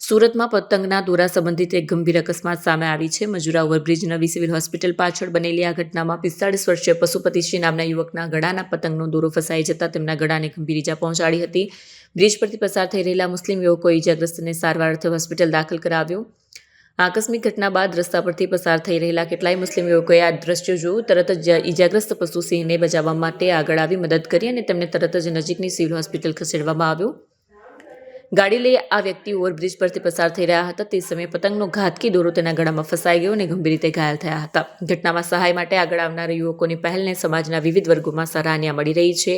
સુરતમાં પતંગના દોરા સંબંધિત એક ગંભીર અકસ્માત સામે આવી છે. મજુરા ઓવરબ્રિજ નવી સિવિલ હોસ્પિટલ પાછળ બનેલી આ ઘટનામાં પિસ્તાળીસ વર્ષીય પશુપતિશ્રી નામના યુવકના ગળાના પતંગનો દોરો ફસાઈ જતા તેમના ગળાને ગંભીર ઇજા પહોંચાડી હતી. બ્રિજ પરથી પસાર થઈ રહેલા મુસ્લિમ યુવકો ઇજાગ્રસ્તને સારવાર અર્થે હોસ્પિટલ દાખલ કરાવ્યો. આકસ્મિક ઘટના બાદ રસ્તા પરથી પસાર થઈ રહેલા કેટલાય મુસ્લિમ યુવકોએ આ દ્રશ્યો જોયું. તરત જ ઇજાગ્રસ્ત પશુ સિંહને બચાવવા માટે આગળ આવી મદદ કરી અને તેમને તરત જ નજીકની સિવિલ હોસ્પિટલ ખસેડવામાં આવ્યો. ગાડી લઈ આ વ્યક્તિ ઓવરબ્રિજ પરથી પસાર થઈ રહ્યા હતા તે સમયે પતંગનો ઘાતકી દોરો તેના ગળામાં ફસાઈ ગયો અને ગંભીર રીતે ઘાયલ થયા હતા ઘટનામાં સહાય માટે આગળ આવનારા યુવકોની પહેલને સમાજના વિવિધ વર્ગોમાં સરાહનીય મળી રહી છે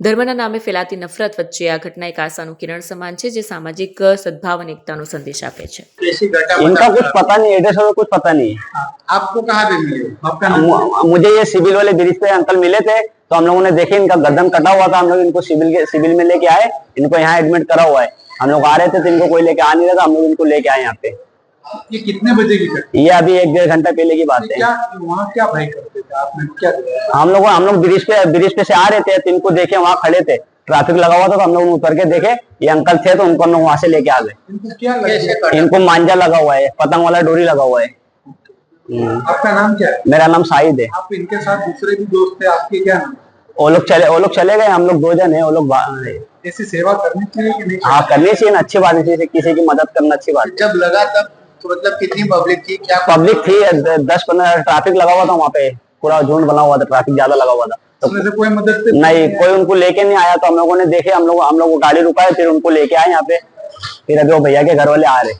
ધર્મના નામે ફેલાતી નફરત વચ્ચે આ ઘટના એક આશાનું કિરણ સમાન છે જે સામાજિક સદભાવ અને એકતાનો સંદેશ આપે છે कैसी घटा इनका कुछ पता नहीं एड्रेस वगैरह कुछ पता नहीं है हाँ, आपको कहाँ पे मिले आपका नाम मु- मुझे ये सिविल वाले ब्रिज पे अंकल मिले थे तो हम लोगों ने देखे इनका गर्दन कटा हुआ था हम लोग इनको सिविल के सिविल में लेके आए इनको यहाँ एडमिट करा हुआ है। हम लोग आ रहे थे तो इनको कोई लेके आ नहीं रहा था हम लोग इनको लेके आए यहाँ पे। ये कितने बजे की ये अभी एक डेढ़ घंटा पहले की बात है? क्या वहाँ क्या भाई करते थे? आपने क्या हम लोग हम लोग ब्रिज पे ब्रिज पे से आ रहे थे तो इनको देखे वहाँ खड़े थे। ट्रैफ़िक लगा हुआ था तो हम लोग उतर के देखे ये अंकल थे तो उनको हम लोग वहाँ से लेके आ गए। इनको मांझा लगा हुआ है पतंग वाला डोरी लगा हुआ है। आपका नाम क्या है? मेरा नाम शाहिद है। आप इनके साथ दूसरे भी दोस्त थे आपके क्या नाम? वो लोग चले वो लोग चले गए हम लोग दो जन है वो लोग ऐसी सेवा करनी चाहिए कि नहीं? हाँ करनी चाहिए ना अच्छी बात है किसी की मदद करना अच्छी बात जब लगा तब तो मतलब कितनी पब्लिक थी क्या पब्लिक थी दस पंद्रह ट्रैफ़िक लगा हुआ था वहाँ पे पूरा झुंड बना हुआ था ट्रैफ़िक ज़्यादा लगा हुआ था। तो से कोई मदद से नहीं कोई उनको लेके नहीं आया तो हम लोगों ने देखे हम लोग हम लोग गाड़ी रुकाए फिर उनको लेके आए यहाँ पे। फिर अभी वो भैया के घर वाले आ रहे।